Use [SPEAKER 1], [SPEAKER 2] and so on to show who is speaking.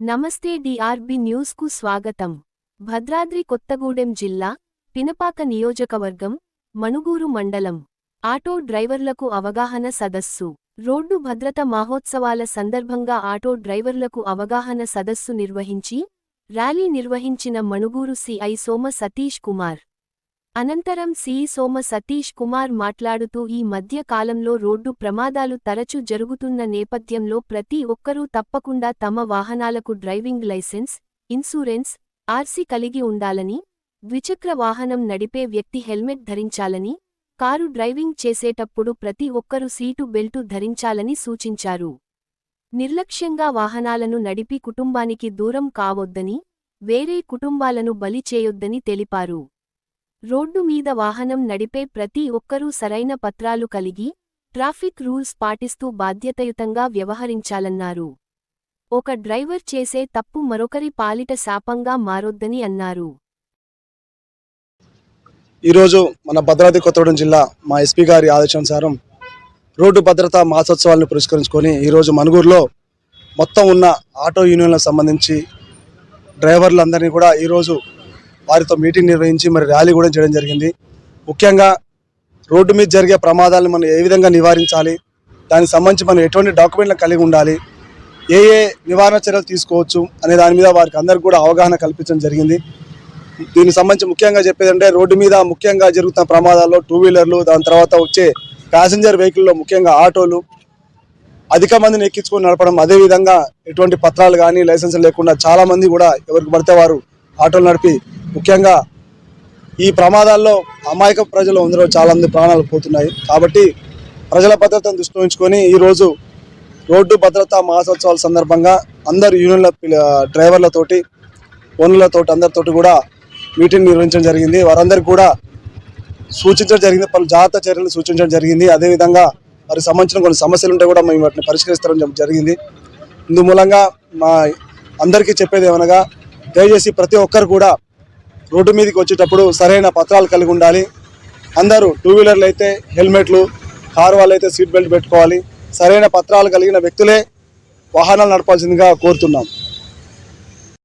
[SPEAKER 1] నమస్తే డిఆర్బి న్యూస్కు స్వాగతం. భద్రాద్రి కొత్తగూడెం జిల్లా పినపాక నియోజకవర్గం మణుగూరు మండలం. ఆటో డ్రైవర్లకు అవగాహన సదస్సు. రోడ్డు భద్రత మహోత్సవాల సందర్భంగా ఆటో డ్రైవర్లకు అవగాహన సదస్సు నిర్వహించి ర్యాలీ నిర్వహించిన మణుగూరు సిఐ సోమ సతీష్ కుమార్. అనంతరం సి సోమ సతీష్ కుమార్ మాట్లాడుతూ ఈ మధ్య కాలంలో రోడ్డు ప్రమాదాలు తరచు జరుగుతున్న నేపథ్యంలో ప్రతి ఒక్కరూ తప్పకుండా తమ వాహనాలకు డ్రైవింగ్ లైసెన్స్ ఇన్సూరెన్స్ ఆర్సీ కలిగి ఉండాలని ద్విచక్ర వాహనం నడిపే వ్యక్తి హెల్మెట్ ధరించాలని కారు డ్రైవింగ్ చేసేటప్పుడు ప్రతి ఒక్కరూ సీటు బెల్టు ధరించాలని సూచించారు. నిర్లక్ష్యంగా వాహనాలను నడిపి కుటుంబానికి దూరం కావొద్దని వేరే కుటుంబాలను బలి చేయొద్దని తెలిపారు. రోడ్డు మీద వాహనం నడిపే ప్రతి ఒక్కరూ సరైన పత్రాలు కలిగి ట్రాఫిక్ రూల్స్ పాటిస్తూ బాధ్యతయుతంగా వ్యవహరించాలన్నారు. ఒక డ్రైవర్ చేసే తప్పు మరొకరి పాలిట శాపంగా మారొద్దని అన్నారు.
[SPEAKER 2] ఈరోజు మన భద్రాద్రి కొత్తగూడెం జిల్లా మా ఎస్పీ గారి ఆదేశానుసారం రోడ్డు భద్రతా మాసోత్సవాలను పురస్కరించుకొని ఈరోజు మనుగూరులో మొత్తం ఉన్న ఆటో యూనియన్లకు సంబంధించి డ్రైవర్లందరినీ కూడా ఈరోజు వారితో మీటింగ్ నిర్వహించి మరి ర్యాలీ కూడా చేయడం జరిగింది. ముఖ్యంగా రోడ్డు మీద జరిగే ప్రమాదాలను మనం ఏ విధంగా నివారించాలి? దానికి సంబంధించి మనం ఎటువంటి డాక్యుమెంట్లు కలిగి ఉండాలి? ఏ ఏ నివారణ చర్యలు తీసుకోవచ్చు? అనే దాని మీద వారికి అందరికి కూడా అవగాహన కల్పించడం జరిగింది. దీనికి సంబంధించి ముఖ్యంగా చెప్పేదంటే రోడ్డు మీద ముఖ్యంగా జరుగుతున్న ప్రమాదాల్లో టూ వీలర్లు దాని తర్వాత వచ్చే ప్యాసింజర్ వెహికల్లో ముఖ్యంగా ఆటోలు అధిక మందిని ఎక్కించుకొని నడపడం అదేవిధంగా ఎటువంటి పత్రాలు కానీ లైసెన్స్ లేకుండా చాలామంది కూడా ఎవరికి పడితే వారు ఆటోలు నడిపి ముఖ్యంగా ఈ ప్రమాదాల్లో అమాయక ప్రజలు అందరూ చాలా మంది ప్రాణాలు పోతున్నాయి. కాబట్టి ప్రజల భద్రతను దృష్టిలో ఉంచుకొని ఈరోజు రోడ్డు భద్రతా మహాసోత్సవాల సందర్భంగా అందరు యూనియన్ల డ్రైవర్లతోటి ఓనర్లతోటి అందరితోటి కూడా మీటింగ్ నిర్వహించడం జరిగింది. వారందరికీ కూడా సూచించడం జరిగింది. పలు జాగ్రత్త చర్యలు సూచించడం జరిగింది. అదేవిధంగా వారికి సంబంధించిన కొన్ని సమస్యలు ఉంటే కూడా మేము వాటిని పరిష్కరిస్తారని జరిగింది. ఇందు మూలంగా మా అందరికీ చెప్పేది ఏమనగా దయచేసి ప్రతి ఒక్కరు కూడా రోడ్డు మీదకి వచ్చేటప్పుడు సరైన పత్రాలు కలిగి ఉండాలి. అందరూ టూ వీలర్లు అయితే హెల్మెట్లు కారు వాళ్ళు అయితే సీట్ బెల్ట్ పెట్టుకోవాలి. సరైన పత్రాలు కలిగిన వ్యక్తులే వాహనాలు నడపాల్సిందిగా కోరుతున్నాం.